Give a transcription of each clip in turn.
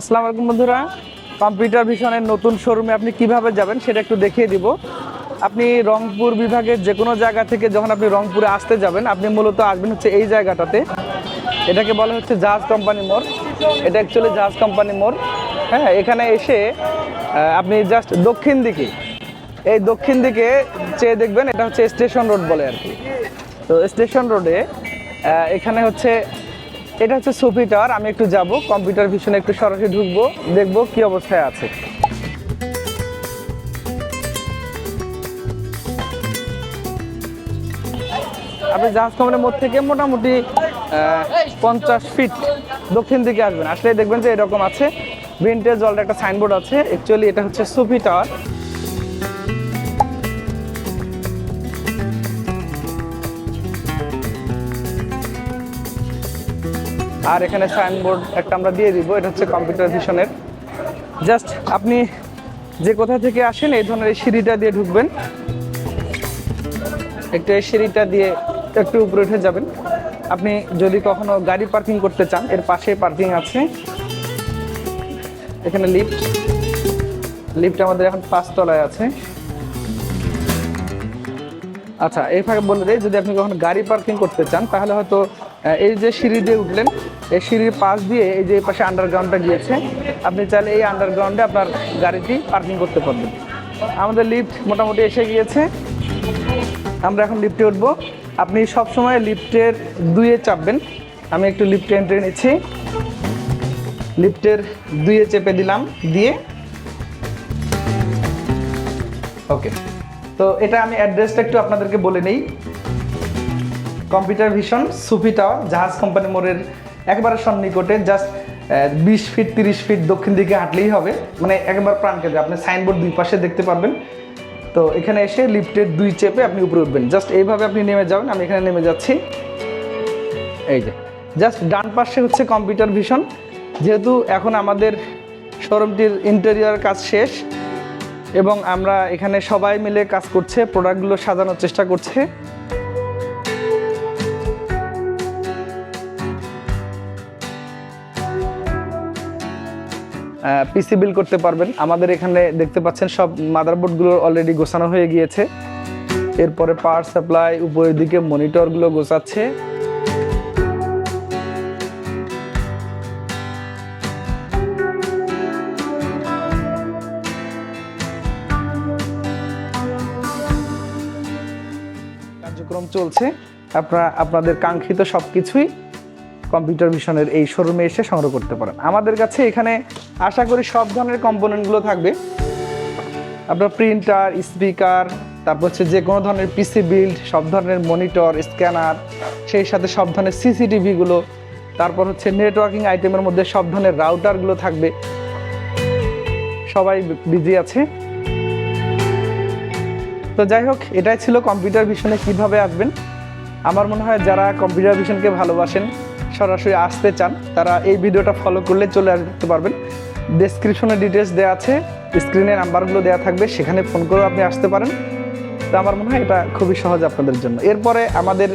আসসালামু আলাইকুম বন্ধুরা। কম্পিউটার ভিশনের নতুন শোরুমে আপনি কীভাবে যাবেন সেটা একটু দেখিয়ে দিব। আপনি রংপুর বিভাগের যে কোনো জায়গা থেকে যখন আপনি রংপুরে আসতে যাবেন, আপনি মূলত আসবেন হচ্ছে এই জায়গাটাতে। এটাকে বলা হচ্ছে জাহাজ কোম্পানি মোড়। এটা অ্যাকচুয়ালি জাহাজ কোম্পানি মোড়। হ্যাঁ এখানে এসে আপনি জাস্ট দক্ষিণ দিকে, এই দক্ষিণ দিকে চেয়ে দেখবেন এটা হচ্ছে স্টেশন রোড বলে আর কি। তো স্টেশন রোডে এখানে হচ্ছে এটা হচ্ছে সুফি টাওয়ার আমি একটু যাব, কম্পিউটার ভিশনে একটু সরাসরি ঢুকবো, দেখব কি অবস্থায় আছে। আপনি জাহাজ কোম্পানির মোড় থেকে মোটামুটি পঞ্চাশ ফিট দক্ষিণ দিকে আসবেন। আসলে দেখবেন যে এরকম আছে ভিন্টেজ ওয়ার্ল্ড একটা সাইনবোর্ড আছে। অ্যাকচুয়ালি এটা হচ্ছে সুফি টাওয়ার আর এখানে সাইনবোর্ড একটা আমরা দিয়ে দিব, এটা হচ্ছে কম্পিউটার ভিশনের জাস্ট আপনি যে কোথা থেকে আসেন, এই ধরনের এই সিঁড়িটা দিয়ে ঢুকবেন। একটু এই সিঁড়িটা দিয়ে একটু উপরে উঠে যাবেন। আপনি যদি কখনো গাড়ি পার্কিং করতে চান, এর পাশে পার্কিং আছে। এখানে লিফট লিফট আমাদের এখন তলায় আছে। আচ্ছা এই ফাঁকে বলে দেয় যদি আপনি কখনো গাড়ি পার্কিং করতে চান, তাহলে হয়তো এই যে সিঁড়ি দিয়ে উঠলেন, এই সিঁড়ির পাশ দিয়ে এই যে পাশে আন্ডারগ্রাউন্ডটা গিয়েছে, আপনি চাইলে এই আন্ডারগ্রাউন্ডে আপনার গাড়িটি পার্কিং করতে পারবেন। আমাদের লিফট মোটামুটি এসে গিয়েছে। আমরা এখন লিফটে উঠবো। আপনি সবসময় লিফটের দুইয়ে চাপবেন। আমি একটু লিফটে এন্ট্রি নিচ্ছি। লিফটের দুইয়ে চেপে দিলাম, দিয়ে। ওকে তো এটা আমি অ্যাড্রেসটা একটু আপনাদেরকে বলে নেই। কম্পিউটার ভিশন সুফি টাওয়ার জাহাজ কোম্পানি মোড়ের একবারে সন্নিকটে জাস্ট বিশ ফিট তিরিশ ফিট দক্ষিণ দিকে হাঁটলেই হবে। মানে একবার প্রাণ কেটে আপনি সাইনবোর্ড দুই পাশে দেখতে পারবেন। তো এখানে এসে লিফটের দুই চেপে আপনি উপরে উঠবেন। জাস্ট এইভাবে আপনি নেমে যাবেন। আমি এখানে নেমে যাচ্ছি। এই যে জাস্ট ডান পাশে হচ্ছে কম্পিউটার ভিশন। যেহেতু এখন আমাদের শোরুমটির ইন্টেরিয়ার কাজ শেষ, এবং আমরা এখানে সবাই মিলে কাজ করছে প্রোডাক্টগুলো সাজানোর চেষ্টা করছে। পিসি বিল করতে পারবেন। আমাদের এখানে দেখতে পাচ্ছেন সব মাদারবোর্ডগুলো অলরেডি গোছানো হয়ে গিয়েছে। এরপরে পাওয়ার সাপ্লাই উপরের দিকে মনিটরগুলো গোছাচ্ছে। কার্যক্রম চলছে। আপনারা, আপনাদের কাঙ্ক্ষিত সব কিছুই কম্পিউটার ভিশনের এই শোরুমে এসে সংগ্রহ করতে পারেন। আমাদের কাছে এখানে আশা করি সব ধরনের কম্পোনেন্টগুলো থাকবে। আপনার প্রিন্টার, স্পিকার, তারপর হচ্ছে যে কোনো ধরনের পিসি বিল্ড, সব ধরনের মনিটর, স্ক্যানার, সেই সাথে সব ধরনের সিসিটিভিগুলো, তারপর হচ্ছে নেটওয়ার্কিং আইটেমের মধ্যে সব ধরনের রাউটারগুলো থাকবে। সবাই বিজি আছে। তো যাই হোক, এটাই ছিল কম্পিউটার ভিশনে কীভাবে আসবেন। আমার মনে হয় যারা কম্পিউটার ভিশনকে ভালোবাসেন সরাসরি আসতে চান, তারা এই ভিডিওটা ফলো করলে চলে আসতে পারবেন। ডেসক্রিপশনে ডিটেলস দেওয়া আছে স্ক্রিনে নাম্বারগুলো দেওয়া থাকবে, সেখানে ফোন করেও আপনি আসতে পারেন। তো আমার মনে হয় এটা খুবই সহজ আপনাদের জন্য। এরপরে আমাদের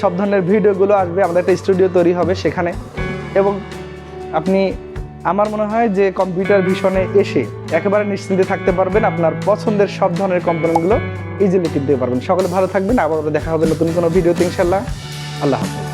সব ধরনের ভিডিওগুলো আসবে, আমাদের একটা স্টুডিও তৈরি হবে সেখানে। এবং আপনি, আমার মনে হয় যে কম্পিউটার ভিশনে এসে একেবারে নিশ্চিন্তে থাকতে পারবেন, আপনার পছন্দের সব ধরনের কম্পোনেন্টগুলো ইজিলি কিনতে পারবেন। সকলে ভালো থাকবেন আবার দেখা হবে নতুন কোনো ভিডিওতে ইনশাল্লাহ আল্লাহ হাফেজ।